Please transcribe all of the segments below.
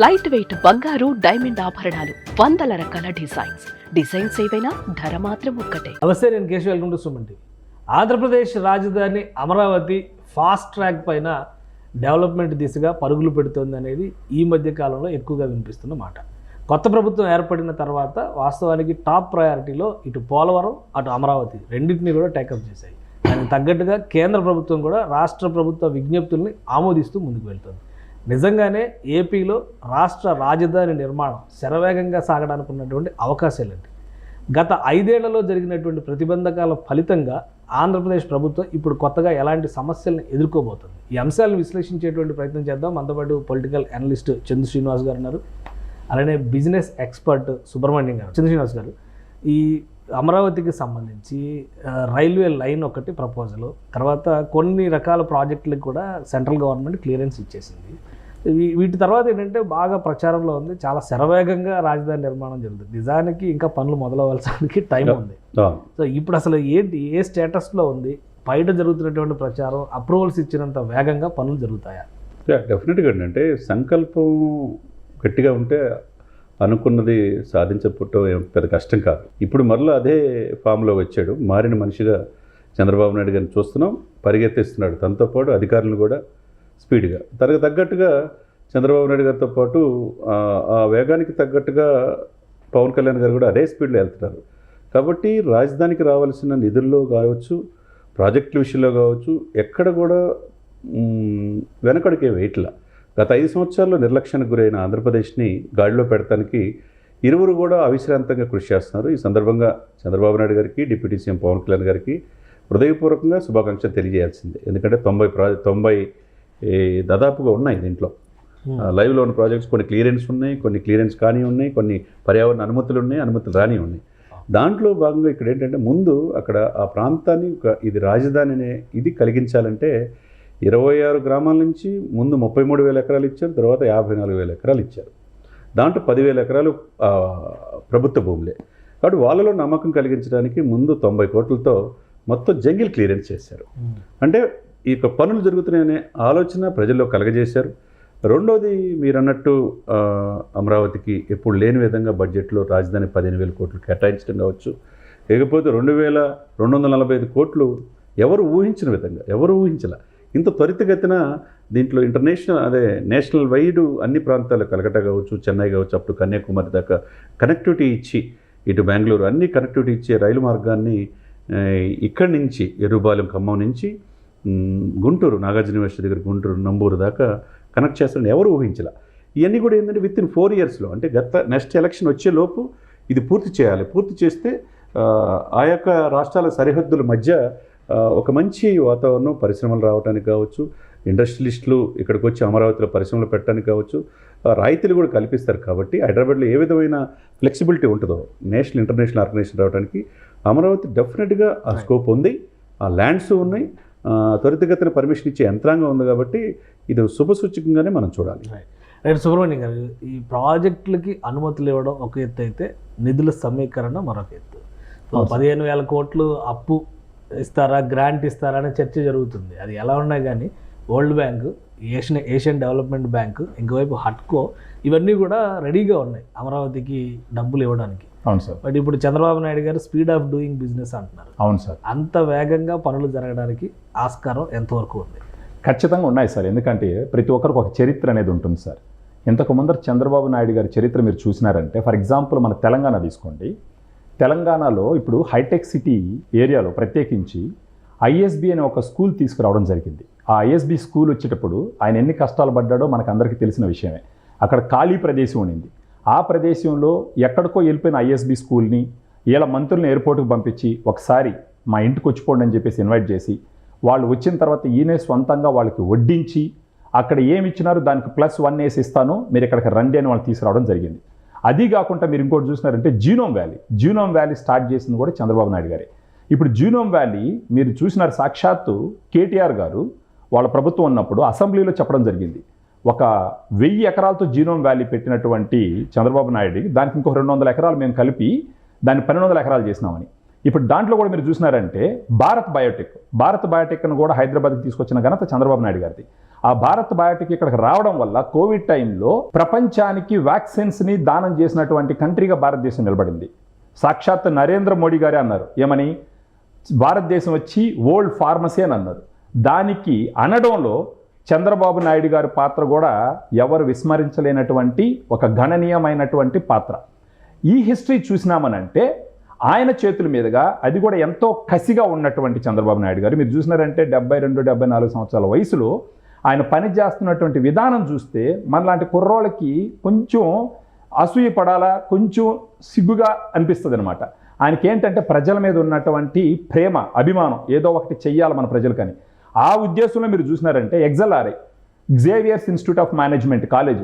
Light weight బంగారు diamond ఆభరణాలు వందల రకాల డిజైన్స్ డిజైన్స్ ఏవైనా ధర మాత్రం ఒక్కటే. నమస్తే నేను Keshav. Welcome to Suman TV. Andhra Pradesh రాజధాని అమరావతి ఫాస్ట్ ట్రాక్ పైన డెవలప్మెంట్ దిశగా పరుగులు పెడుతోంది అనేది ఈ మధ్య కాలంలో ఎక్కువగా వినిపిస్తున్న మాట. కొత్త ప్రభుత్వం ఏర్పడిన తర్వాత వాస్తవానికి టాప్ ప్రయారిటీలో ఇటు పోలవరం అటు అమరావతి రెండింటిని కూడా టేకప్ చేశాయి. దానికి తగ్గట్టుగా కేంద్ర ప్రభుత్వం కూడా రాష్ట్ర ప్రభుత్వ విజ్ఞప్తుల్ని ఆమోదిస్తూ ముందుకు వెళ్తుంది. నిజంగానే ఏపీలో రాష్ట్ర రాజధాని నిర్మాణం శరవేగంగా సాగడానికి ఉన్నటువంటి అవకాశాలండి. గత ఐదేళ్ళలో జరిగినటువంటి ప్రతిబంధకాల ఫలితంగా ఆంధ్రప్రదేశ్ ప్రభుత్వం ఇప్పుడు కొత్తగా ఎలాంటి సమస్యలను ఎదుర్కోబోతుంది. ఈ అంశాలను విశ్లేషించేటువంటి ప్రయత్నం చేద్దాం. మనతోపాటు పొలిటికల్ అనలిస్ట్ చంద్ర శ్రీనివాస్ గారు ఉన్నారు. అలానే బిజినెస్ ఎక్స్పర్ట్ సుబ్రహ్మణ్యం గారు చంద్ర శ్రీనివాస్ గారు ఈ అమరావతికి సంబంధించి రైల్వే లైన్ ఒకటి ప్రపోజల్ తర్వాత కొన్ని రకాల ప్రాజెక్టులకు కూడా సెంట్రల్ గవర్నమెంట్ క్లియరెన్స్ ఇచ్చేసింది. వీటి తర్వాత ఏంటంటే బాగా ప్రచారంలో ఉంది. చాలా శరవేగంగా రాజధాని నిర్మాణం జరుగుతుంది. నిజానికి ఇంకా పనులు మొదలవలసానికి టైం ఉంది. సో ఇప్పుడు అసలు ఏంటి ఏ స్టేటస్లో ఉంది? బయట జరుగుతున్నటువంటి ప్రచారం అప్రూవల్స్ ఇచ్చినంత వేగంగా పనులు జరుగుతాయా? డెఫినెట్గా అంటే సంకల్పం గట్టిగా ఉంటే అనుకున్నది సాధించకపోవటం ఏం పెద్ద కష్టం కాదు. ఇప్పుడు మరలా అదే ఫామ్లో వచ్చాడు. మారిన మనిషిగా చంద్రబాబు నాయుడు గారిని చూస్తున్నాం. పరిగెత్తిస్తున్నాడు. తనతో పాటు అధికారులను కూడా స్పీడ్గా. తనకు తగ్గట్టుగా చంద్రబాబు నాయుడు గారితో పాటు ఆ, వేగానికి తగ్గట్టుగా పవన్ కళ్యాణ్ గారు కూడా అదే స్పీడ్లో వెళ్తున్నారు. కాబట్టి రాజధానికి రావాల్సిన నిధుల్లో కావచ్చు ప్రాజెక్టుల విషయంలో కావచ్చు ఎక్కడ కూడా వెనకడికే వెయిట్లా. గత ఐదు సంవత్సరాల్లో నిర్లక్ష్యానికి గురైన ఆంధ్రప్రదేశ్ని గాడిలో పెడతానికి ఇరువురు కూడా అవిశ్రాంతంగా కృషి చేస్తున్నారు. ఈ సందర్భంగా చంద్రబాబు నాయుడు గారికి డిప్యూటీ సీఎం పవన్ కళ్యాణ్ గారికి హృదయపూర్వకంగా శుభాకాంక్షలు తెలియజేయాల్సిందే. ఎందుకంటే తొంభై ప్రా తొంభై దాదాపుగా ఉన్నాయి దీంట్లో. లైవ్లో ఉన్న ప్రాజెక్ట్స్ కొన్ని క్లియరెన్స్ ఉన్నాయి కొన్ని క్లియరెన్స్ కానీ ఉన్నాయి కొన్ని పర్యావరణ అనుమతులు ఉన్నాయి అనుమతులు రాని ఉన్నాయి. దాంట్లో భాగంగా ఇక్కడ ఏంటంటే ముందు అక్కడ ఆ ప్రాంతాన్ని ఒక ఇది రాజధాని అనే ఇది కలిగించాలంటే ఇరవై ఆరు గ్రామాల నుంచి ముందు ముప్పై మూడు వేల ఎకరాలు ఇచ్చారు తర్వాత యాభై నాలుగు వేల ఎకరాలు ఇచ్చారు. దాంట్లో పదివేల ఎకరాలు ప్రభుత్వ భూములే. కాబట్టి వాళ్ళలో నమ్మకం కలిగించడానికి ముందు తొంభై కోట్లతో మొత్తం జంగిల్ క్లియరెన్స్ చేశారు. అంటే ఈ యొక్క పనులు జరుగుతున్నాయనే ఆలోచన ప్రజల్లో కలగజేశారు. రెండోది మీరు అన్నట్టు అమరావతికి ఎప్పుడు లేని విధంగా బడ్జెట్లో రాజధాని పదిహేను వేల కోట్లు కేటాయించడం కావచ్చు. లేకపోతే రెండు వేల రెండు వందల నలభై ఐదు కోట్లు ఎవరు ఊహించిన విధంగా ఎవరు ఊహించల? ఇంత త్వరితగతిన దీంట్లో ఇంటర్నేషనల్ అదే నేషనల్ వైడ్ అన్ని ప్రాంతాలు కలకట కావచ్చు చెన్నై కావచ్చు అప్పుడు కన్యాకుమారి దాకా కనెక్టివిటీ ఇచ్చి ఇటు బెంగళూరు అన్ని కనెక్టివిటీ ఇచ్చే రైలు మార్గాన్ని ఇక్కడి నుంచి ఎరుబాలెం ఖమ్మం నుంచి గుంటూరు నాగార్జున యూనివర్సిటీ దగ్గర గుంటూరు నంబూరు దాకా కనెక్ట్ చేస్తారని ఎవరు ఊహించలే. ఇవన్నీ కూడా ఏంటంటే విత్ ఇన్ ఫోర్ ఇయర్స్లో అంటే గత నెక్స్ట్ ఎలక్షన్ వచ్చే లోపు ఇది పూర్తి చేయాలి. పూర్తి చేస్తే ఆ, యొక్క రాష్ట్రాల సరిహద్దుల మధ్య ఒక మంచి వాతావరణం పరిశ్రమలు రావడానికి కావచ్చు ఇండస్ట్రియలిస్టులు ఇక్కడికి వచ్చి అమరావతిలో పరిశ్రమలు పెట్టడానికి కావచ్చు రాయితీలు కూడా కల్పిస్తారు కాబట్టి హైదరాబాద్లో ఏ విధమైన ఫ్లెక్సిబిలిటీ ఉంటుందో నేషనల్ ఇంటర్నేషనల్ ఆర్గనైజేషన్ రావడానికి అమరావతి డెఫినెట్గా ఆ స్కోప్ ఉంది ఆ ల్యాండ్స్ ఉన్నాయి త్వరితగతిన పర్మిషన్ ఇచ్చే యంత్రాంగం ఉంది కాబట్టి ఇది శుభసూచకంగానే మనం చూడాలి. రైట్ సుబ్రహ్మణ్యం గారు ఈ ప్రాజెక్టులకి అనుమతులు ఇవ్వడం ఒక ఎత్తు అయితే నిధుల సమీకరణ మరొక ఎత్తు. పదిహేను వేల కోట్లు అప్పు ఇస్తారా గ్రాంట్ ఇస్తారా అనే చర్చ జరుగుతుంది. అది ఎలా ఉన్నా కానీ World Bank Asian Asian Development Bank ఇంకోవైపు హట్కో ఇవన్నీ కూడా రెడీగా ఉన్నాయి అమరావతికి డబ్బులు ఇవ్వడానికి. అవును సార్. బట్ ఇప్పుడు చంద్రబాబు నాయుడు గారు స్పీడ్ ఆఫ్ డూయింగ్ బిజినెస్ అంటున్నారు. అవును సార్. అంత వేగంగా పనులు జరగడానికి ఆస్కారం ఎంతవరకు ఉంది? ఖచ్చితంగా ఉన్నాయి సార్. ఎందుకంటే ప్రతి ఒక్కరికి ఒక చరిత్ర అనేది ఉంటుంది సార్. ఇంతకు ముందర చంద్రబాబు నాయుడు గారి చరిత్ర మీరు చూసినారంటే ఫర్ ఎగ్జాంపుల్ మన తెలంగాణ తీసుకోండి. తెలంగాణలో ఇప్పుడు హైటెక్ సిటీ ఏరియాలో ప్రత్యేకించి ఐఎస్బి అనే ఒక స్కూల్ తీసుకురావడం జరిగింది. ఆ ఐఎస్బి స్కూల్ వచ్చేటప్పుడు ఆయన ఎన్ని కష్టాలు పడ్డాడో మనకు అందరికీ తెలిసిన విషయమే. అక్కడ ఖాళీ ప్రదేశం ఉండింది. ఆ ప్రదేశంలో ఎక్కడికో వెళ్ళిపోయిన ఐఎస్బి స్కూల్ని ఇలా మంత్రులను ఎయిర్పోర్ట్కి పంపించి ఒకసారి మా ఇంటికి వచ్చిపోండి అని చెప్పేసి ఇన్వైట్ చేసి వాళ్ళు వచ్చిన తర్వాత ఈయనే సొంతంగా వాళ్ళకి వడ్డించి అక్కడ ఏమి ఇచ్చినారో దానికి ప్లస్ వన్ వేసి ఇస్తాను మీరు ఇక్కడికి రండి అని వాళ్ళు తీసుకురావడం జరిగింది. అది కాకుండా మీరు ఇంకోటి చూసినారంటే Genome Valley. Genome Valley start చేసింది కూడా చంద్రబాబు నాయుడు గారే. ఇప్పుడు జీనోమ్ వ్యాలీ మీరు చూసినారు సాక్షాత్తు కేటీఆర్ గారు వాళ్ళ ప్రభుత్వం ఉన్నప్పుడు అసెంబ్లీలో చెప్పడం జరిగింది. ఒక వెయ్యి ఎకరాలతో జీనోమ్ వ్యాలీ పెట్టినటువంటి చంద్రబాబు నాయుడు దానికి ఇంకో రెండు వందల ఎకరాలు మేము కలిపి దాన్ని పన్నెండు వందల ఎకరాలు చేసినామని. ఇప్పుడు దాంట్లో కూడా మీరు చూసినారంటే భారత్ బయోటెక్ భారత్ బయోటెక్ను కూడా హైదరాబాద్కి తీసుకొచ్చిన ఘనత చంద్రబాబు నాయుడు గారిది. ఆ భారత్ బయోటెక్ ఇక్కడికి రావడం వల్ల కోవిడ్ టైంలో ప్రపంచానికి వ్యాక్సిన్స్ని దానం చేసినటువంటి కంట్రీగా భారతదేశం నిలబడింది. సాక్షాత్ నరేంద్ర మోడీ గారే అన్నారు. ఏమని? భారతదేశం వచ్చి వరల్డ్ ఫార్మసీ అని అన్నారు. దానికి అనడంలో చంద్రబాబు నాయుడు గారి పాత్ర కూడా ఎవరు విస్మరించలేనటువంటి ఒక గణనీయమైనటువంటి పాత్ర. ఈ హిస్టరీ చూసినామనంటే ఆయన చేతుల మీదుగా అది కూడా ఎంతో కసిగా ఉన్నటువంటి చంద్రబాబు నాయుడు గారు. మీరు చూసినారంటే డెబ్బై రెండు డెబ్బై నాలుగు సంవత్సరాల వయసులో ఆయన పని చేస్తున్నటువంటి విధానం చూస్తే మనలాంటి కుర్రోళ్ళకి కొంచెం అసూయ పడాలా కొంచెం సిగ్గుగా అనిపిస్తుంది అనమాట ఆయనకి ఏంటంటే ప్రజల మీద ఉన్నటువంటి ప్రేమ అభిమానం ఏదో ఒకటి చెయ్యాలి మన ప్రజలకని. ఆ ఉద్దేశంలో మీరు చూసినారంటే XLRI Xavier's institute of management college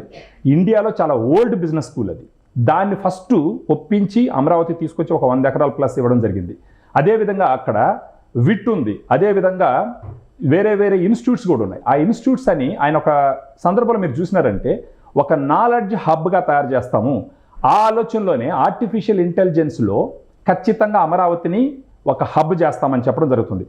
ఇండియాలో చాలా ఓల్డ్ బిజినెస్ స్కూల్ అది. దాన్ని ఫస్ట్ ఒప్పించి అమరావతి తీసుకొచ్చి ఒక వంద ఎకరాల ప్లస్ ఇవ్వడం జరిగింది. అదేవిధంగా అక్కడ విట్ ఉంది. అదేవిధంగా వేరే వేరే ఇన్స్టిట్యూట్స్ కూడా ఉన్నాయి. ఆ ఇన్స్టిట్యూట్స్ అని ఆయన ఒక సందర్భంలో మీరు చూసినారంటే ఒక నాలెడ్జ్ హబ్గా తయారు చేస్తాము. ఆ ఆలోచనలోనే ఆర్టిఫిషియల్ ఇంటెలిజెన్స్లో ఖచ్చితంగా అమరావతిని ఒక హబ్ చేస్తామని చెప్పడం జరుగుతుంది.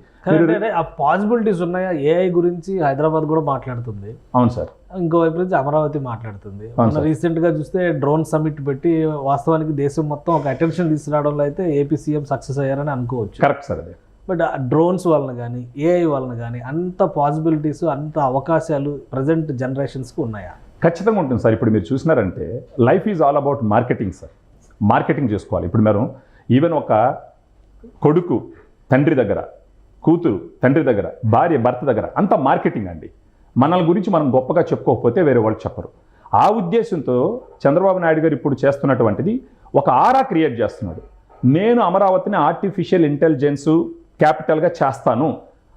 పాసిబిలిటీస్ ఉన్నాయా? ఏఐ గురించి హైదరాబాద్ కూడా మాట్లాడుతుంది. అవును సార్. ఇంకోవైపు నుంచి అమరావతి మాట్లాడుతుంది. మన. రీసెంట్గా చూస్తే డ్రోన్ సమిట్ పెట్టి వాస్తవానికి దేశం మొత్తం ఒక అటెన్షన్ తీసుకురావడంలో అయితే ఏపీ సీఎం సక్సెస్ అయ్యారని అనుకోవచ్చు. కరెక్ట్ సార్ అదే. బట్ ఆ డ్రోన్స్ వలన కానీ ఏఐ వలన కానీ అంత పాసిబిలిటీస్ అంత అవకాశాలు ప్రజెంట్ జనరేషన్స్కి ఉన్నాయా? ఖచ్చితంగా ఉంటుంది సార్. ఇప్పుడు మీరు చూసినారంటే life is all about marketing sir. Marketing చేసుకోవాలి. ఇప్పుడు మేము ఈవెన్ ఒక కొడుకు తండ్రి దగ్గర కూతురు తండ్రి దగ్గర భార్య భర్త దగ్గర అంత మార్కెటింగ్ అండి. మనల్ని గురించి మనం గొప్పగా చెప్పుకోకపోతే వేరే వాళ్ళు చెప్పరు. ఆ ఉద్దేశంతో చంద్రబాబు నాయుడు గారు ఇప్పుడు చేస్తున్నటువంటిది ఒక ఆరా క్రియేట్ చేస్తున్నాడు. నేను అమరావతిని ఆర్టిఫిషియల్ ఇంటెలిజెన్సు క్యాపిటల్గా చేస్తాను.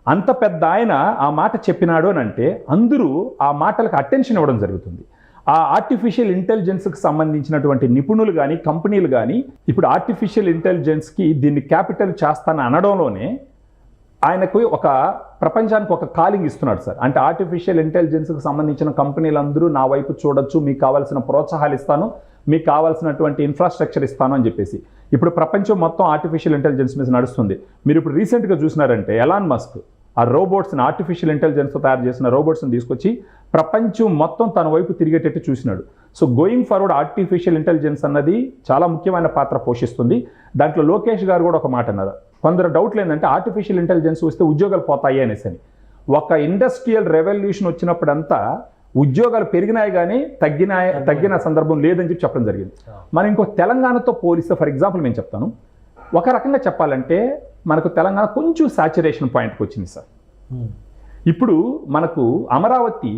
అంత పెద్ద ఆయన ఆ మాట చెప్పినాడు అని అంటే అందరూ ఆ మాటలకు అటెన్షన్ ఇవ్వడం జరుగుతుంది. ఆ ఆర్టిఫిషియల్ ఇంటెలిజెన్స్కి సంబంధించినటువంటి నిపుణులు కానీ కంపెనీలు కానీ ఇప్పుడు ఆర్టిఫిషియల్ ఇంటెలిజెన్స్కి దీన్ని క్యాపిటల్ చేస్తాను అనడంలోనే ఆయనకు ఒక ప్రపంచానికి ఒక కాలింగ్ ఇస్తున్నాడు సార్. అంటే ఆర్టిఫిషియల్ ఇంటెలిజెన్స్కి సంబంధించిన కంపెనీలందరూ నా వైపు చూడొచ్చు మీకు కావాల్సిన ప్రోత్సాహాలు ఇస్తాను మీకు కావాల్సినటువంటి ఇన్ఫ్రాస్ట్రక్చర్ ఇస్తాను అని చెప్పేసి. ఇప్పుడు ప్రపంచం మొత్తం ఆర్టిఫిషియల్ ఇంటెలిజెన్స్ మీద నడుస్తుంది. మీరు ఇప్పుడు రీసెంట్గా చూసినారంటే ఎలాన్ మస్క్ ఆ రోబోట్స్ని ఆర్టిఫిషియల్ ఇంటెలిజెన్స్తో తయారు చేసిన రోబోట్స్ని తీసుకొచ్చి ప్రపంచం మొత్తం తన వైపు తిరిగేటట్టు చూసినాడు. So going forward artificial intelligence అన్నది చాలా ముఖ్యమైన పాత్ర పోషిస్తుంది. దాంట్లో లోకేష్ గారు కూడా ఒక మాట అన్నారు. కొందరు డౌట్లు ఏంటంటే ఆర్టిఫిషియల్ ఇంటెలిజెన్స్ వస్తే ఉద్యోగాలు పోతాయి అనేసి అని. ఒక ఇండస్ట్రియల్ రెవల్యూషన్ వచ్చినప్పుడంతా ఉద్యోగాలు పెరిగినాయి కానీ తగ్గిన తగ్గిన సందర్భం లేదని చెప్పి చెప్పడం జరిగింది. మనం ఇంకో తెలంగాణతో పోలిస్తే ఫర్ ఎగ్జాంపుల్ నేను చెప్తాను. ఒక రకంగా చెప్పాలంటే మనకు తెలంగాణ కొంచెం సాచురేషన్ పాయింట్కి వచ్చింది సార్. ఇప్పుడు మనకు అమరావతి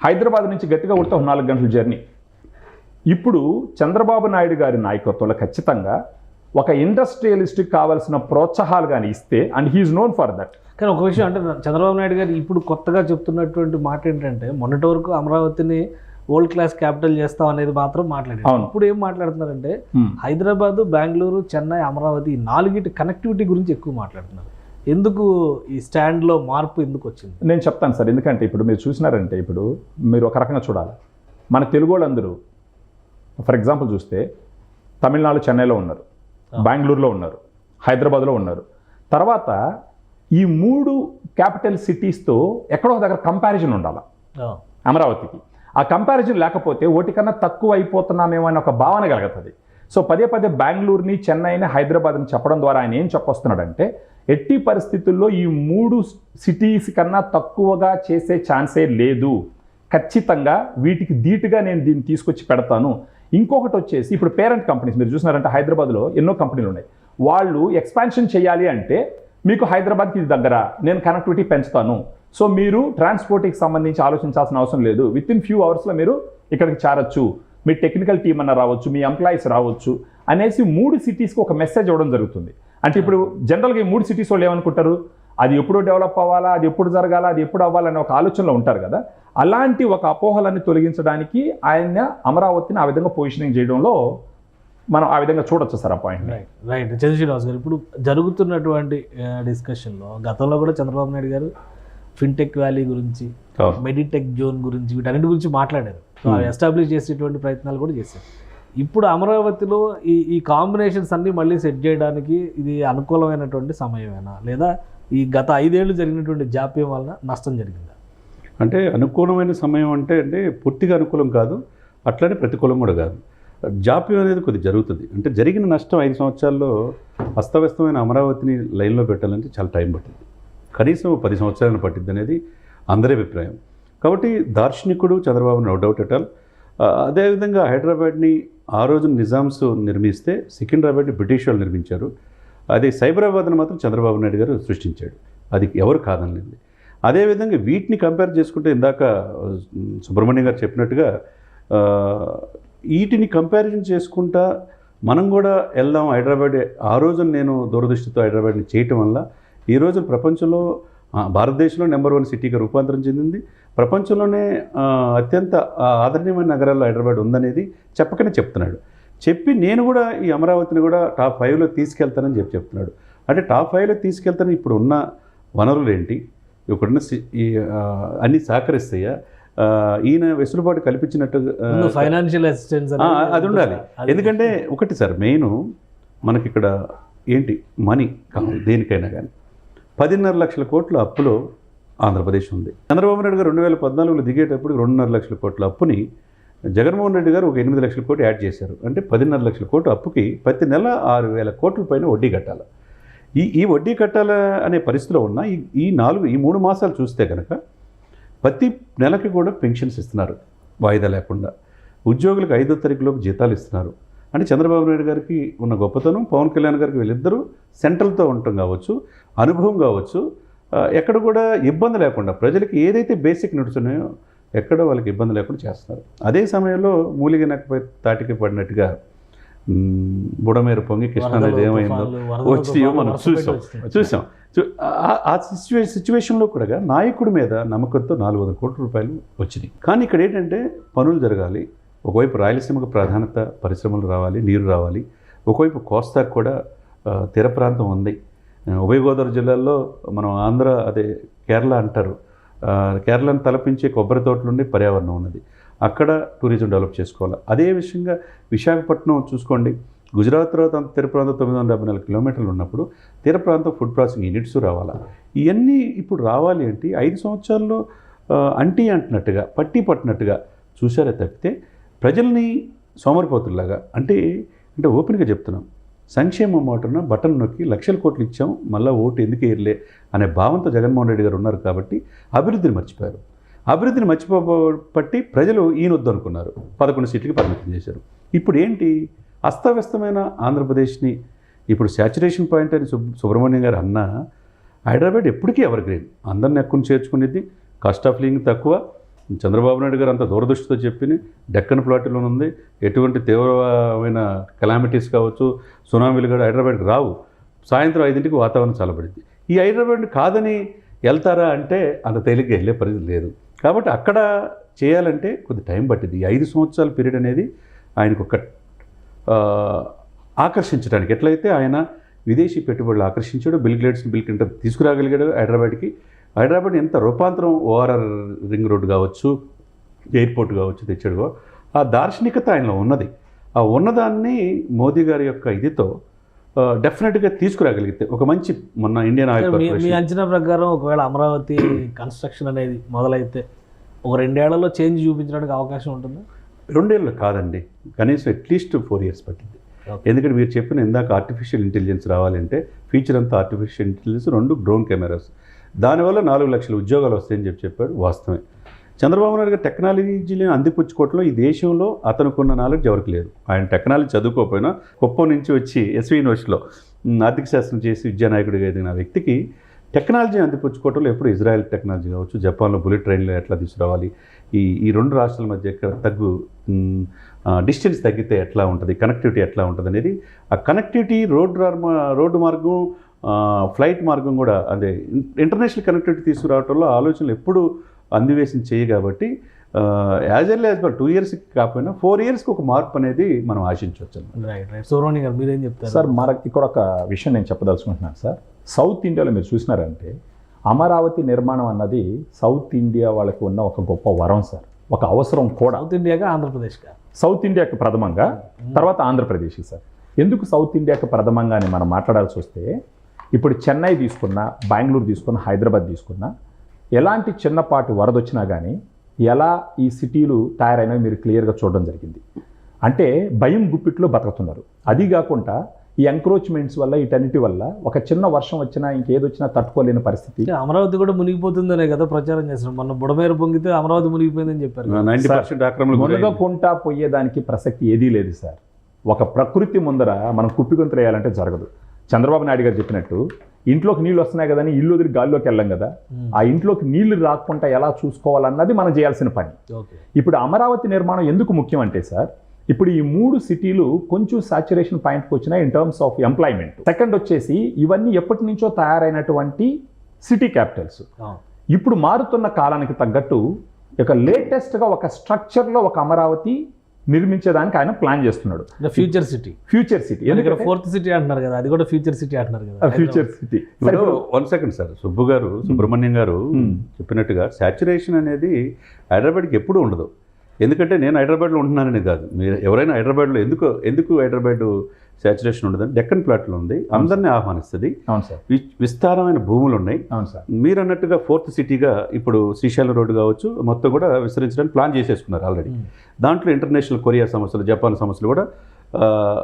హైదరాబాద్ నుంచి గట్టిగా కొడితే నాలుగు గంటల జర్నీ ఇప్పుడు చంద్రబాబు నాయుడు గారి నాయకత్వంలో ఖచ్చితంగా ఒక ఇండస్ట్రియలిస్ట్కి కావాల్సిన ప్రోత్సాహాలు కానీ ఇస్తే and he is known for that కానీ ఒక విషయం అంటే చంద్రబాబు నాయుడు గారు ఇప్పుడు కొత్తగా చెప్తున్నటువంటి మాట ఏంటంటే మొన్నటి వరకు అమరావతిని వరల్డ్ క్లాస్ క్యాపిటల్ చేస్తాం అనేది మాత్రం మాట్లాడారు. అవును. ఇప్పుడు ఏం మాట్లాడుతున్నారంటే హైదరాబాద్ బెంగళూరు చెన్నై అమరావతి నాలుగిటి కనెక్టివిటీ గురించి ఎక్కువ మాట్లాడుతున్నారు. ఎందుకు ఈ స్టాండ్లో మార్పు ఎందుకు వచ్చింది? నేను చెప్తాను సార్. ఎందుకంటే ఇప్పుడు మీరు చూసినారంటే ఇప్పుడు మీరు ఒక రకంగా చూడాలి. మన తెలుగు వాళ్ళందరూ ఫర్ ఎగ్జాంపుల్ చూస్తే తమిళనాడు చెన్నైలో ఉన్నారు బెంగళూరులో ఉన్నారు హైదరాబాద్లో ఉన్నారు. తర్వాత ఈ మూడు క్యాపిటల్ సిటీస్తో ఎక్కడో ఒక దగ్గర కంపారిజన్ ఉండాలి. అమరావతికి. ఆ కంపారిజన్ లేకపోతే ఓటికన్నా తక్కువ అయిపోతున్నామేమో అనే ఒక భావన కలుగుతుంది. సో పదే పదే బెంగళూరుని చెన్నైని హైదరాబాద్ని చెప్పడం ద్వారా ఆయన ఏం చెప్పొస్తున్నాడంటే ఎట్టి పరిస్థితుల్లో ఈ మూడు సిటీస్ కన్నా తక్కువగా చేసే ఛాన్సే లేదు. ఖచ్చితంగా వీటికి ధీటుగా నేను దీన్ని తీసుకొచ్చి పెడతాను. ఇంకొకటి వచ్చేసి ఇప్పుడు పేరెంట్ కంపెనీస్ మీరు చూసినారంటే హైదరాబాద్లో ఎన్నో కంపెనీలు ఉన్నాయి. వాళ్ళు ఎక్స్పాన్షన్ చేయాలి అంటే మీకు హైదరాబాద్కి ఇది దగ్గర నేను కనెక్టివిటీ పెంచుతాను. సో మీరు ట్రాన్స్పోర్ట్కి సంబంధించి ఆలోచించాల్సిన అవసరం లేదు. విత్ ఇన్ ఫ్యూ అవర్స్లో మీరు ఇక్కడికి చేరొచ్చు. మీ టెక్నికల్ టీం అన్న రావచ్చు మీ ఎంప్లాయీస్ రావచ్చు అనేసి మూడు సిటీస్కి ఒక మెసేజ్ ఇవ్వడం జరుగుతుంది. అంటే ఇప్పుడు జనరల్గా ఈ మూడు సిటీస్ వాళ్ళు ఏమనుకుంటారు? అది ఎప్పుడు డెవలప్ అవ్వాలా? అది ఎప్పుడు జరగాల? అది ఎప్పుడు అవ్వాలనే ఒక ఆలోచనలో ఉంటారు కదా. అలాంటి ఒక అపోహలన్నీ తొలగించడానికి ఆయన అమరావతిని ఆ విధంగా పొజిషనింగ్ చేయడంలో మనం ఆ విధంగా చూడొచ్చు సార్ ఆ పాయింట్ రైట్ రైట్ చంద్ర గారు ఇప్పుడు జరుగుతున్నటువంటి డిస్కషన్లో గతంలో కూడా చంద్రబాబు నాయుడు గారు ఫిన్టెక్ వ్యాలీ గురించి మెడిటెక్ జోన్ గురించి వీటన్నిటి గురించి మాట్లాడారు. సో అవి ఎస్టాబ్లిష్ చేసేటువంటి ప్రయత్నాలు కూడా చేశారు. ఇప్పుడు అమరావతిలో ఈ ఈ కాంబినేషన్స్ అన్నీ మళ్ళీ సెట్ చేయడానికి ఇది అనుకూలమైనటువంటి సమయమేనా? లేదా ఈ గత ఐదేళ్ళు జరిగినటువంటి జాప్యం వలన నష్టం జరిగిందా? అంటే అనుకూలమైన సమయం అంటే అంటే పూర్తిగా అనుకూలం కాదు అట్లనే ప్రతికూలం కూడా కాదు. జాప్యం అనేది కొద్ది జరుగుతుంది. అంటే జరిగిన నష్టం ఐదు సంవత్సరాల్లో అస్తవ్యస్తమైన అమరావతిని లైన్లో పెట్టాలంటే చాలా టైం పట్టింది. కనీసం పది సంవత్సరాలను పట్టింది అనేది అందరి అభిప్రాయం. కాబట్టి దార్శనికుడు Chandrababu no doubt at all. అదేవిధంగా హైదరాబాద్ని ఆ రోజు నిజామ్స్ నిర్మిస్తే సికింద్రాబాద్ని బ్రిటిష్ వాళ్ళు నిర్మించారు. అదే సైబరాబాద్ని మాత్రం చంద్రబాబు నాయుడు గారు సృష్టించాడు. అది ఎవరు కాదనలేదు అదేవిధంగా వీటిని కంపేర్ చేసుకుంటే ఇందాక సుబ్రహ్మణ్యం గారు చెప్పినట్టుగా వీటిని కంపారిజన్ చేసుకుంటా మనం కూడా వెళ్దాం హైదరాబాద్. ఆ రోజు నేను దూరదృష్టితో హైదరాబాద్ని చేయటం వల్ల ఈ రోజు ప్రపంచంలో భారతదేశంలో నెంబర్ వన్ సిటీగా రూపాంతరం చెందింది. ప్రపంచంలోనే అత్యంత ఆదరణీయమైన నగరాల్లో హైదరాబాద్ ఉందనేది చెప్పకనే చెప్తున్నాడు. చెప్పి నేను కూడా ఈ అమరావతిని కూడా టాప్ ఫైవ్లో తీసుకెళ్తానని చెప్పి చెప్తున్నాడు. అంటే టాప్ ఫైవ్లో తీసుకెళ్తాను ఇప్పుడు ఉన్న వనరులు ఏంటి ఇప్పుడున్న అన్నీ సహకరిస్తాయా? ఈయన వెసులుబాటు కల్పించినట్టు ఫైనాన్షియల్ అసిస్టెన్స్ అది ఉండాలి. ఎందుకంటే ఒకటి సార్ మెయిన్ మనకి ఇక్కడ ఏంటి? మనీ కావాలి దేనికైనా కానీ పదిన్నర లక్షల కోట్ల అప్పులో ఆంధ్రప్రదేశ్ ఉంది. చంద్రబాబు నాయుడు గారు రెండు వేల పద్నాలుగులో దిగేటప్పుడు రెండున్నర లక్షల కోట్ల అప్పుని జగన్మోహన్ రెడ్డి గారు ఒక ఎనిమిది లక్షల కోట్లు యాడ్ చేశారు. అంటే పదిన్నర లక్షల కోట్లు అప్పుకి ప్రతి నెల ఆరు వేల కోట్ల పైన వడ్డీ కట్టాలి. ఈ ఈ వడ్డీ కట్టాల అనే పరిస్థితిలో ఉన్న ఈ ఈ నాలుగు ఈ మూడు మాసాలు చూస్తే కనుక ప్రతి నెలకి కూడా పెన్షన్స్ ఇస్తున్నారు. వాయిదా లేకుండా. ఉద్యోగులకు ఐదో తారీఖులోపు జీతాలు ఇస్తున్నారు. అంటే చంద్రబాబు నాయుడు గారికి ఉన్న గొప్పతనం పవన్ కళ్యాణ్ గారికి వీళ్ళిద్దరూ సెంట్రల్తో ఉండటం కావచ్చు అనుభవం కావచ్చు. ఎక్కడ కూడా ఇబ్బంది లేకుండా ప్రజలకి ఏదైతే బేసిక్ నీడ్స్ ఉన్నాయో ఎక్కడ వాళ్ళకి ఇబ్బంది లేకుండా చేస్తున్నారు. అదే సమయంలో మూలిగ నెక్కపై తాటికి పడినట్టుగా బుడమేరు పొంగి కృష్ణానది ఏమైందో వచ్చినాయో మనం చూసాం చూసాం. ఆ- ఆ సిచ్యువే సిచ్యువేషన్లో కూడా నాయకుడి మీద నమ్మకంతో నాలుగు వందల కోట్ల రూపాయలు వచ్చినాయి. కానీ ఇక్కడ ఏంటంటే పనులు జరగాలి ఒకవైపు రాయలసీమకు ప్రాధాన్యత పరిశ్రమలు రావాలి నీరు రావాలి ఒకవైపు కోస్తాకు కూడా తీర ప్రాంతం ఉంది. ఉభయ గోదావరి జిల్లాల్లో మనం ఆంధ్ర అదే కేరళ అంటారు. కేరళను తలపించే కొబ్బరి తోటలుండి పర్యావరణం ఉన్నది. అక్కడ టూరిజం డెవలప్ చేసుకోవాలి. అదే విషయంగా విశాఖపట్నం చూసుకోండి. గుజరాత్ తర్వాత అంత తీర ప్రాంతం తొమ్మిది వందల డెబ్బై నాలుగు కిలోమీటర్లు ఉన్నప్పుడు తీర ప్రాంతం ఫుడ్ ప్రాసెసింగ్ యూనిట్స్ రావాలా? ఇవన్నీ ఇప్పుడు రావాలి అంటే ఐదు సంవత్సరాల్లో అంటీ అంటున్నట్టుగా పట్టి పట్టినట్టుగా చూసారే తప్పితే ప్రజల్ని సోమరిపోతుల్లాగా అంటే అంటే ఓపెన్గా చెప్తున్నాం. సంక్షేమం మాటన బటన్ నొక్కి లక్షల కోట్లు ఇచ్చాం మళ్ళీ ఓటు ఎందుకు వేయలే అనే భావంతో జగన్మోహన్ రెడ్డి గారు ఉన్నారు కాబట్టి అభివృద్ధిని మర్చిపోయారు. అభివృద్ధిని మర్చిపోబట్టి ప్రజలు ఈయనొద్దు అనుకున్నారు పదకొండు సీట్లకి పరిమితం చేశారు. ఇప్పుడు ఏంటి అస్తవ్యస్తమైన ఆంధ్రప్రదేశ్ని. ఇప్పుడు శాచురేషన్ పాయింట్ అని సుబ్రహ్మణ్యం గారు అన్నా హైదరాబాద్ ఎప్పటికీ ఎవర్ గ్రీన్. అందరిని ఎక్కువ చేర్చుకునేది కాస్ట్ ఆఫ్ లివింగ్ తక్కువ చంద్రబాబు నాయుడు గారు అంత దూరదృష్టితో చెప్పి డెక్కన్ ప్లాట్లో ఉంది. ఎటువంటి తీవ్రమైన కెలామిటీస్ కావచ్చు సునామీలు కూడా హైదరాబాద్కి రావు. సాయంత్రం ఐదింటికి వాతావరణం చల్లబడింది. ఈ హైదరాబాద్ కాదని వెళ్తారా అంటే అంత తేలిగ్గా వెళ్ళే పరిస్థితి లేదు. కాబట్టి అక్కడ చేయాలంటే కొద్ది టైం పట్టింది ఈ ఐదు సంవత్సరాల పీరియడ్ అనేది ఆయనకు ఒక ఆకర్షించడానికి ఎట్లయితే ఆయన విదేశీ పెట్టుబడులు ఆకర్షించాడు బిల్ గ్లేట్స్ బిల్ క్లింటర్ తీసుకురాగలిగాడు హైదరాబాద్కి హైదరాబాద్ ఎంత రూపాంతరం ఓఆర్ఆర్ రింగ్ రోడ్ కావచ్చు ఎయిర్పోర్ట్ కావచ్చు తెచ్చాడు ఆ దార్శనికత ఆయనలో ఉన్నది. ఆ ఉన్నదాన్ని మోదీ గారి యొక్క ఇదితో డెఫినెట్గా తీసుకురాగలిగితే ఒక మంచి మొన్న ఇండియన్ ఆయిల్ మీ- అంచనా ప్రకారం ఒకవేళ అమరావతి కన్స్ట్రక్షన్ అనేది మొదలైతే ఒక రెండేళ్ళలో చేంజ్ చూపించడానికి అవకాశం ఉంటుందా? రెండేళ్ళు కాదండి. కనీసం అట్లీస్ట్ ఫోర్ ఇయర్స్ పట్టింది. ఎందుకంటే మీరు చెప్పిన ఇందాక ఆర్టిఫిషియల్ ఇంటెలిజెన్స్ రావాలంటే ఫీచర్ అంతా ఆర్టిఫిషియల్ ఇంటెలిజెన్స్ రెండు డ్రోన్ కెమెరాస్ దానివల్ల నాలుగు లక్షల ఉద్యోగాలు వస్తాయని చెప్పి చెప్పాడు వాస్తవమే. చంద్రబాబు నాయుడు గారు టెక్నాలజీని అందిపుచ్చుకోవటంలో ఈ దేశంలో అతనుకున్న నాలెడ్జ్ ఎవరికి లేదు. ఆయన టెక్నాలజీ చదువుకోకపోయినా కుప్పం నుంచి వచ్చి ఎస్వి యూనివర్సిటీలో ఆర్థిక శాస్త్రం చేసి విద్యానాయకుడిగా ఎదిగిన వ్యక్తికి టెక్నాలజీ అందిపుచ్చుకోవటంలో ఎప్పుడు ఇజ్రాయెల్ టెక్నాలజీ కావచ్చు జపాన్లో బుల్లెట్ ట్రైన్లో ఎట్లా తీసుకురావాలి ఈ ఈ రెండు రాష్ట్రాల మధ్య ఎక్కడ తగ్గు డిస్టెన్స్ తగ్గితే ఎట్లా ఉంటుంది కనెక్టివిటీ ఎట్లా ఉంటుంది అనేది ఆ కనెక్టివిటీ రోడ్డు రోడ్డు మార్గం ఫ్లైట్ మార్గం కూడా అదే ఇంటర్నేషనల్ కనెక్టివిటీ తీసుకురావడంలో ఆలోచనలు ఎప్పుడు అందివేసిన చేయి కాబట్టి as L as per two ఇయర్స్కి కాకపోయినా ఫోర్ ఇయర్స్కి ఒక మార్పు అనేది మనం ఆశించవచ్చు. రైట్ రైట్ సుబ్రహ్మణ్యం గారు మీరేం చెప్తారు? సార్ మనకి ఇక్కడ ఒక విషయం నేను చెప్పదలుచుకుంటున్నాను సార్. సౌత్ ఇండియాలో మీరు చూసినారంటే అమరావతి నిర్మాణం అన్నది సౌత్ ఇండియా వాళ్ళకి ఉన్న ఒక గొప్ప వరం సార్. ఒక అవసరం కూడా. సౌత్ ఇండియాగా ఆంధ్రప్రదేశ్గా? సౌత్ ఇండియాకి ప్రథమంగా తర్వాత ఆంధ్రప్రదేశ్కి సార్. ఎందుకు సౌత్ ఇండియాకి ప్రథమంగా అని మనం మాట్లాడాల్సి వస్తే ఇప్పుడు చెన్నై తీసుకున్నా బెంగళూరు తీసుకున్నా హైదరాబాద్ తీసుకున్నా ఎలాంటి చిన్నపాటి వరద వచ్చినా కానీ ఎలా ఈ సిటీలు తయారైనవి మీరు క్లియర్గా చూడడం జరిగింది. అంటే భయం గుప్పిట్లో బతుకుతున్నారు. అది కాకుండా ఈ ఎంక్రోచ్మెంట్స్ వల్ల వీటన్నిటి వల్ల ఒక చిన్న వర్షం వచ్చినా ఇంకేదొచ్చినా తట్టుకోలేని పరిస్థితి. అమరావతి కూడా మునిగిపోతుందనే కదా ప్రచారం చేస్తున్నాం. మొన్న బుడమేరు పొంగితే అమరావతి మునిగిపోయిందని చెప్పారు. మునగకుంటా పోయేదానికి ప్రసక్తి ఏదీ లేదు సార్. ఒక ప్రకృతి ముందర మనం కుప్పిగొంతులేయాలంటే జరగదు. చంద్రబాబు నాయుడు గారు చెప్పినట్టు ఇంట్లోకి నీళ్ళు వస్తున్నాయి కదా అని ఇల్లు వదిలి గాల్లోకి వెళ్ళాం కదా ఆ ఇంట్లోకి నీళ్ళు రాకుండా ఎలా చూసుకోవాలన్నది మనం చేయాల్సిన పని. ఇప్పుడు అమరావతి నిర్మాణం ఎందుకు ముఖ్యం అంటే సార్ ఇప్పుడు ఈ మూడు సిటీలు కొంచెం సాచురేషన్ పాయింట్కి వచ్చినాయి in terms of employment second వచ్చేసి ఇవన్నీ ఎప్పటి నుంచో తయారైనటువంటి సిటీ క్యాపిటల్స్ ఇప్పుడు మారుతున్న కాలానికి తగ్గట్టు ఇక లేటెస్ట్గా ఒక స్ట్రక్చర్లో ఒక అమరావతి నిర్మించేదానికి ఆయన ప్లాన్ చేస్తున్నాడు. ఫ్యూచర్ సిటీ ఫ్యూచర్ సిటీ ఎందుకంటే ఫోర్త్ సిటీ అంటున్నారు కదా అది కూడా ఫ్యూచర్ సిటీ అంటున్నారు కదా. ఫ్యూచర్ సిటీ ఇప్పుడు వన్ సెకండ్ సార్ సుబ్బు గారు సుబ్రహ్మణ్యం గారు Hmm. చెప్పినట్టుగా సాచురేషన్ అనేది హైదరాబాద్కి ఎప్పుడూ ఉండదు. ఎందుకంటే నేను హైదరాబాద్లో ఉంటున్నానని కాదు. మీరు ఎవరైనా హైదరాబాద్లో ఎందుకు ఎందుకు హైదరాబాద్ సాచురేషన్ ఉండదని డెక్కన్ ప్లాట్లో ఉంది. అందరినీ ఆహ్వానిస్తుంది. అవును సార్. వి- విస్తారమైన భూములు ఉన్నాయి అవును సార్. మీరు అన్నట్టుగా ఫోర్త్ సిటీగా ఇప్పుడు శ్రీశైలం రోడ్డు కావచ్చు మొత్తం కూడా విస్తరించడానికి ప్లాన్ చేసేసుకున్నారు ఆల్రెడీ. దాంట్లో ఇంటర్నేషనల్ కొరియా సమస్యలు జపాన్ సమస్యలు కూడా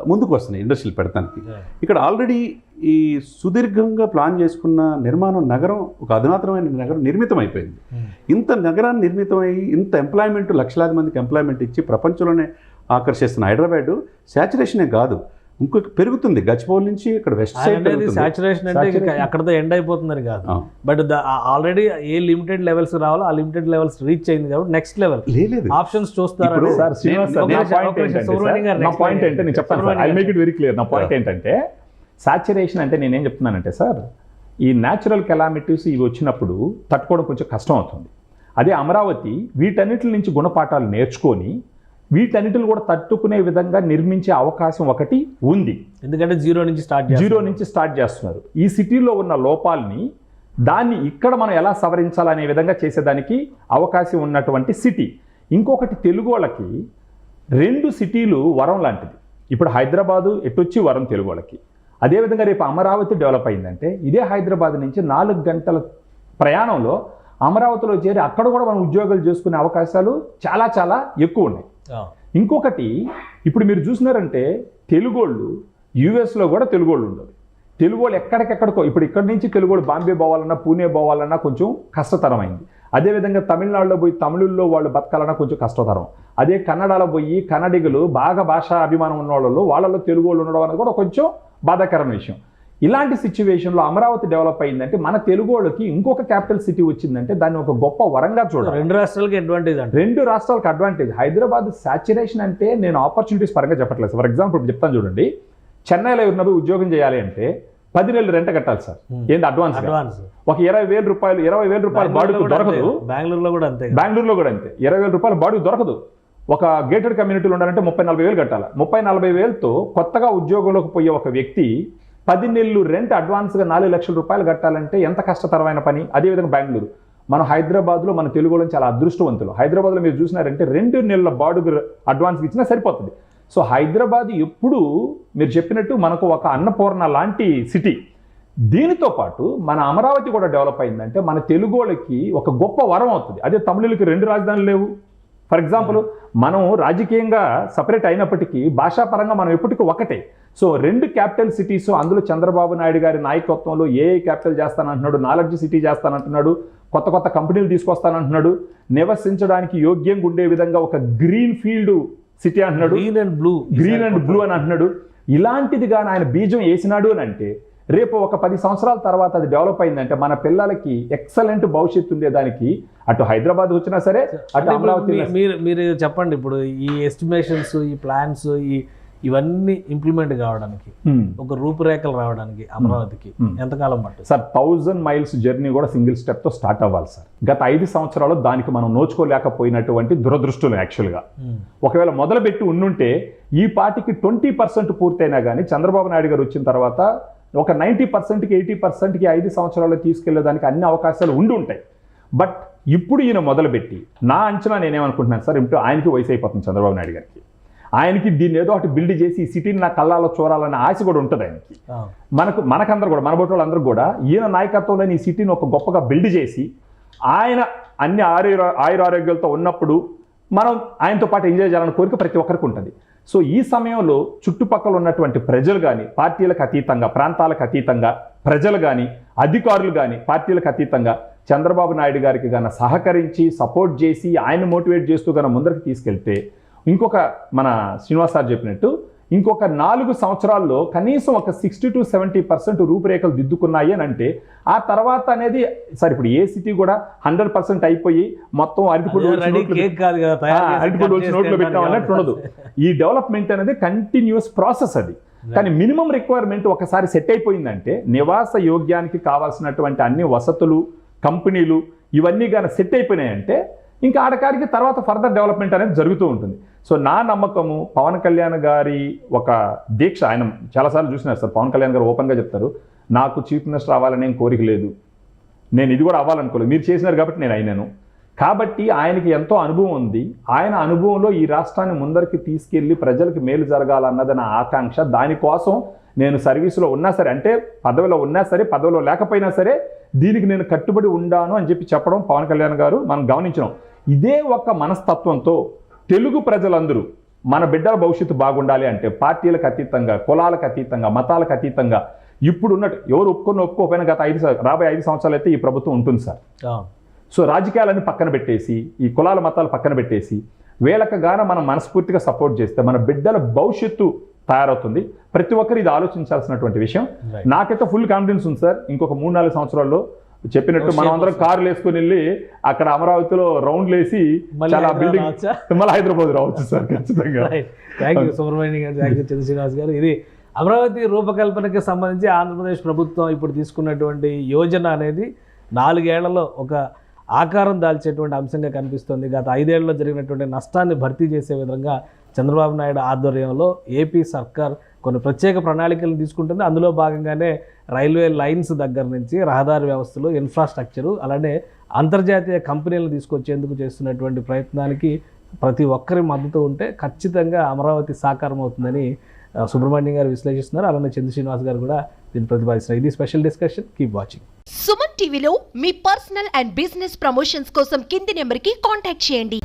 ముందుకు వస్తున్నాయి ఇండస్ట్రీలు పెడతానికి. ఇక్కడ ఆల్రెడీ ఈ సుదీర్ఘంగా ప్లాన్ చేసుకున్న నిర్మాణం నగరం ఒక అధునాతనమైన నగరం నిర్మితం అయిపోయింది. ఇంత నగరాన్ని నిర్మితమై ఇంత ఎంప్లాయ్మెంట్ లక్షలాది మందికి ఎంప్లాయ్మెంట్ ఇచ్చి ప్రపంచంలోనే ఆకర్షిస్తున్న హైదరాబాద్ శాచురేషనే కాదు. ఇంకొక పెరుగుతుంది. గచ్చిబౌల్ నుంచి ఇక్కడ వెస్ట్ సైడ్ సాచురేషన్ అంటే. అక్కడతో ఎండ్ అయిపోతుందని కాదు. But already A limited levels రావాలో ఆ లిమిటెడ్ లెవెల్స్ రీచ్ అయింది కాబట్టి నెక్స్ట్ లెవెల్ లేదు ఆప్షన్స్ చూస్తారు నా పాయింట్ ఏంటంటే నేను చెప్తాను sir. I Subrahmanyam make it very clear నా పాయింట్ ఏంటంటే సాచురేషన్ అంటే నేనేం చెప్తున్నానంటే సార్ ఈ న్యాచురల్ కెలామిటీస్ ఇవి వచ్చినప్పుడు తట్టుకోవడం కొంచెం కష్టం అవుతుంది. అదే అమరావతి వీటన్నిటి నుంచి గుణపాఠాలు నేర్చుకొని వీటన్నిటిని కూడా తట్టుకునే విధంగా నిర్మించే అవకాశం ఒకటి ఉంది. ఎందుకంటే జీరో నుంచి స్టార్ట్ జీరో నుంచి స్టార్ట్ చేస్తున్నారు. ఈ సిటీలో ఉన్న లోపాలని దాన్ని ఇక్కడ మనం ఎలా సవరించాలనే విధంగా చేసేదానికి అవకాశం ఉన్నటువంటి సిటీ. ఇంకొకటి తెలుగు వాళ్ళకి రెండు సిటీలు వరం లాంటిది. ఇప్పుడు హైదరాబాదు ఎటొచ్చి వరం తెలుగు వాళ్ళకి. అదేవిధంగా రేపు అమరావతి డెవలప్ అయిందంటే ఇదే హైదరాబాద్ నుంచి నాలుగు గంటల ప్రయాణంలో అమరావతిలో చేరి అక్కడ కూడా మనం ఉద్యోగాలు చేసుకునే అవకాశాలు చాలా చాలా ఎక్కువ ఉన్నాయి. ఇంకొకటి ఇప్పుడు మీరు చూసినారంటే తెలుగోళ్ళు యూఎస్లో కూడా తెలుగోళ్ళు ఉండదు తెలుగోళ్ళు ఎక్కడికెక్కడికో ఇప్పుడు ఇక్కడి నుంచి తెలుగోళ్ళు బాంబే పోవాలన్నా పూణే పోవాలన్నా కొంచెం కష్టతరమైంది. అదేవిధంగా తమిళనాడులో పోయి తమిళుల్లో వాళ్ళు బతకాలన్నా కొంచెం కష్టతరం. అదే కన్నడలో పోయి కన్నడిగులు బాగా భాషా అభిమానం ఉన్న వాళ్ళలో వాళ్ళలో తెలుగు వాళ్ళు ఉండడం అనేది కూడా కొంచెం బాధాకరమైన విషయం. ఇలాంటి సిచ్యువేషన్లో అమరావతి డెవలప్ అయిందంటే మన తెలుగు వాళ్ళకి ఇంకొక క్యాపిటల్ సిటీ వచ్చిందంటే దాన్ని ఒక గొప్ప వరంగా చూడాలి. రెండు రాష్ట్రాలకి అడ్వాంటేజ్ అంటే రెండు రాష్ట్రాలకు అడ్వాంటేజ్ హైదరాబాద్ సాచురేషన్ అంటే నేను ఆపర్చునిటీస్ పరంగా చెప్పట్లేదు. ఫర్ ఎగ్జాంపుల్ చెప్తాను చూడండి. చెన్నైలో ఉన్నవి ఉద్యోగం చేయాలి అంటే పది నెలలు రెంట కట్టాలి సార్. Hmm. ఏంది అడ్వాన్స్ అడ్వాన్స్ ఒక ఇరవై వేల రూపాయలు ఇరవై వేల రూపాయలు బాడుగు దొరకదు. బెంగళూరులో కూడా అంతే. బెంగళూరులో కూడా అంతే. ఇరవై వేల రూపాయలు బాడుగు దొరకదు. ఒక గేటెడ్ కమ్యూనిటీలో ఉండాలంటే ముప్పై నలభై వేలు కట్టాలి? ముప్పై నలభై వేలతో కొత్తగా ఉద్యోగంలోకి పోయే ఒక వ్యక్తి పది నెలలు రెంట్ అడ్వాన్స్గా నాలుగు లక్షల రూపాయలు కట్టాలంటే ఎంత కష్టతరమైన పని? అదేవిధంగా బెంగళూరు. మనం హైదరాబాద్లో మన తెలుగు వాళ్ళం చాలా అదృష్టవంతులు. హైదరాబాద్లో మీరు చూసినారంటే రెండు నెలల బాడుగు అడ్వాన్స్ ఇచ్చినా సరిపోతుంది. సో హైదరాబాద్ ఎప్పుడు మీరు చెప్పినట్టు మనకు ఒక అన్నపూర్ణ లాంటి సిటీ. దీనితో పాటు మన అమరావతి కూడా డెవలప్ అయిందంటే మన తెలుగు వాళ్ళకి ఒక గొప్ప వరం అవుతుంది. అదే తమిళులకి రెండు రాజధానులు లేవు. ఫర్ ఎగ్జాంపుల్ మనం రాజకీయంగా సపరేట్ అయినప్పటికీ భాషాపరంగా మనం ఎప్పటికీ ఒకటే. సో రెండు క్యాపిటల్ సిటీస్ అందులో చంద్రబాబు నాయుడు గారి నాయకత్వంలో ఏ క్యాపిటల్ చేస్తానంటున్నాడు నాలెడ్జ్ సిటీ చేస్తానంటున్నాడు కొత్త కొత్త కంపెనీలు తీసుకొస్తానంటున్నాడు నివసించడానికి యోగ్యంగా ఉండే విధంగా ఒక గ్రీన్ ఫీల్డ్ సిటీ అంటున్నాడు green and blue green and blue అని అంటున్నాడు. ఇలాంటిది కానీ ఆయన బీజం వేసినాడు అని అంటే రేపు ఒక పది సంవత్సరాల తర్వాత అది డెవలప్ అయిందంటే మన పిల్లలకి ఎక్సలెంట్ భవిష్యత్తు ఉండేదానికి అటు హైదరాబాద్ వచ్చినా సరే అటు అమరావతి. మీరు మీరు చెప్పండి ఇప్పుడు ఈ ఎస్టిమేషన్స్ ఈ ప్లాన్స్ ఈ ఇవన్నీ ఇంప్లిమెంట్ కావడానికి Hmm. ఒక రూపురేఖలు రావడానికి అమరావతికి Hmm. ఎంతకాలం పట్టింది సార్ థౌజండ్ మైల్స్ జర్నీ కూడా సింగిల్ స్టెప్తో స్టార్ట్ అవ్వాలి సార్ గత ఐదు సంవత్సరాలు దానికి మనం నోచుకోలేకపోయినటువంటి దురదృష్టులు యాక్చువల్గా Hmm. ఒకవేళ మొదలుపెట్టి ఉండుంటే ఈ పార్టీకి ట్వంటీ పర్సెంట్ పూర్తయినా కానీ చంద్రబాబు నాయుడు గారు వచ్చిన తర్వాత ఒక నైంటీ పర్సెంట్కి ఎయిటీ పర్సెంట్కి ఐదు సంవత్సరాలు తీసుకెళ్ళేదానికి అన్ని అవకాశాలు ఉండి ఉంటాయి బట్ ఇప్పుడు ఈయన మొదలుపెట్టి నా అంచనా నేనేమనుకుంటున్నాను సార్ ఇప్పుడు ఆయనకి వయసు అయిపోతుంది చంద్రబాబు నాయుడు గారికి. ఆయనకి దీన్ని ఏదో ఒకటి బిల్డ్ చేసి ఈ సిటీని నా కళ్ళాలో చూడాలనే ఆశ కూడా ఉంటుంది ఆయనకి. మనకు మనకందరూ కూడా మన బొట్టు వాళ్ళందరూ కూడా ఈయన నాయకత్వంలో ఈ సిటీని ఒక గొప్పగా బిల్డ్ చేసి ఆయన అన్ని ఆయుర ఆయురారోగ్యాలతో ఉన్నప్పుడు మనం ఆయనతో పాటు ఎంజాయ్ చేయాలన్న కోరిక ప్రతి ఒక్కరికి ఉంటుంది. సో ఈ సమయంలో చుట్టుపక్కల ఉన్నటువంటి ప్రజలు కానీ పార్టీలకు అతీతంగా ప్రాంతాలకు అతీతంగా ప్రజలు కానీ అధికారులు కానీ పార్టీలకు అతీతంగా చంద్రబాబు నాయుడు గారికి గాన సహకరించి సపోర్ట్ చేసి ఆయన మోటివేట్ చేస్తూ గాన ముందరికి తీసుకెళ్తే ఇంకొక మన శ్రీనివాస్ సార్ చెప్పినట్టు ఇంకొక నాలుగు సంవత్సరాల్లో కనీసం ఒక సిక్స్టీ టు సెవెంటీ పర్సెంట్ రూపురేఖలు దిద్దుకున్నాయి అని అంటే ఆ తర్వాత అనేది సార్ ఇప్పుడు ఏ సిటీ కూడా హండ్రెడ్ పర్సెంట్ అయిపోయి మొత్తం అరటిపూడి నోట్లో అరటిపూడి వచ్చి పెట్టాం అన్నట్టు ఉండదు. ఈ డెవలప్మెంట్ అనేది కంటిన్యూస్ ప్రాసెస్ అది. కానీ మినిమం రిక్వైర్మెంట్ ఒకసారి సెట్ అయిపోయిందంటే నివాస యోగ్యానికి కావాల్సినటువంటి అన్ని వసతులు కంపెనీలు ఇవన్నీ కానీ సెట్ అయిపోయినాయంటే ఇంకా ఆడకాడికి తర్వాత ఫర్దర్ డెవలప్మెంట్ అనేది జరుగుతూ ఉంటుంది. సో నా నమ్మకము పవన్ కళ్యాణ్ గారి ఒక దీక్ష ఆయన చాలాసార్లు చూసినారు సార్ పవన్ కళ్యాణ్ గారు ఓపెన్గా చెప్తారు నాకు చీఫ్ మినిస్టర్ అవ్వాలనే కోరిక లేదు. నేను ఇది కూడా అవ్వాలనుకోలేదు. మీరు చేసినారు కాబట్టి నేను అయినాను. కాబట్టి ఆయనకి ఎంతో అనుభవం ఉంది. ఆయన అనుభవంలో ఈ రాష్ట్రాన్ని ముందరికి తీసుకెళ్ళి ప్రజలకు మేలు జరగాలన్నది నా ఆకాంక్ష దానికోసం నేను సర్వీసులో ఉన్నా సరే అంటే పదవిలో ఉన్నా సరే పదవిలో లేకపోయినా సరే దీనికి నేను కట్టుబడి ఉండాను అని చెప్పి చెప్పడం పవన్ కళ్యాణ్ గారు మనం గమనించినాం ఇదే ఒక మనస్తత్వంతో తెలుగు ప్రజలందరూ మన బిడ్డల భవిష్యత్తు బాగుండాలి అంటే పార్టీలకు అతీతంగా కులాలకు అతీతంగా మతాలకు అతీతంగా ఇప్పుడు ఉన్నట్టు ఎవరు ఒప్పుకొని ఒప్పుకోకపోయినా గత ఐదు రాబోయే ఐదు సంవత్సరాలు అయితే ఈ ప్రభుత్వం ఉంటుంది సార్. సో రాజకీయాలన్నీ పక్కన పెట్టేసి ఈ కులాల మతాలు పక్కన పెట్టేసి వీళ్ళకి గాన మనం మనస్ఫూర్తిగా సపోర్ట్ చేస్తే మన బిడ్డల భవిష్యత్తు తయారవుతుంది. ప్రతి ఒక్కరు ఇది ఆలోచించాల్సినటువంటి విషయం. నాకైతే ఫుల్ కాన్ఫిడెన్స్ ఉంది సార్. ఇంకొక మూడు నాలుగు సంవత్సరాల్లో చెప్పినట్టు మనం అందరం కార్లు వేసుకుని వెళ్ళి అక్కడ అమరావతిలో రౌండ్లు వేసి మళ్ళీ చాలా హైదరాబాద్ బిల్డింగ్? మళ్ళీ హైదరాబాద్ రావచ్చు సార్ ఖచ్చితంగా. థ్యాంక్ యూ సుబ్రహ్మణ్యం గారు. థ్యాంక్ యూ చంద్రశ్రీనివాస్ గారు. ఇది అమరావతి రూపకల్పనకి సంబంధించి ఆంధ్రప్రదేశ్ ప్రభుత్వం ఇప్పుడు తీసుకున్నటువంటి యోజన అనేది నాలుగేళ్ళలో ఒక ఆకారం దాల్చేటువంటి అంశంగా కనిపిస్తుంది. గత ఐదేళ్ళలో జరిగినటువంటి నష్టాన్ని భర్తీ చేసే విధంగా చంద్రబాబు నాయుడు ఆధ్వర్యంలో ఏపీ సర్కార్ కొన్ని ప్రత్యేక ప్రణాళికలు తీసుకుంటుంది. అందులో భాగంగానే రైల్వే లైన్స్ దగ్గర నుంచి రహదారి వ్యవస్థలు ఇన్ఫ్రాస్ట్రక్చరు అలానే అంతర్జాతీయ కంపెనీలను తీసుకొచ్చేందుకు చేస్తున్నటువంటి ప్రయత్నానికి ప్రతి ఒక్కరి మద్దతు ఉంటే ఖచ్చితంగా అమరావతి సాకారం అవుతుందని సుబ్రహ్మణ్యం గారు విశ్లేషిస్తున్నారు. అలానే చంద్ర శ్రీనివాస్ గారు కూడా దీన్ని ప్రతిపాదిస్తున్నారు. ఇది special discussion keep watching Suman టీవీలో మీ పర్సనల్ అండ్ బిజినెస్ ప్రమోషన్స్ కోసం కింది నెంబర్కి కాంటాక్ట్ చేయండి.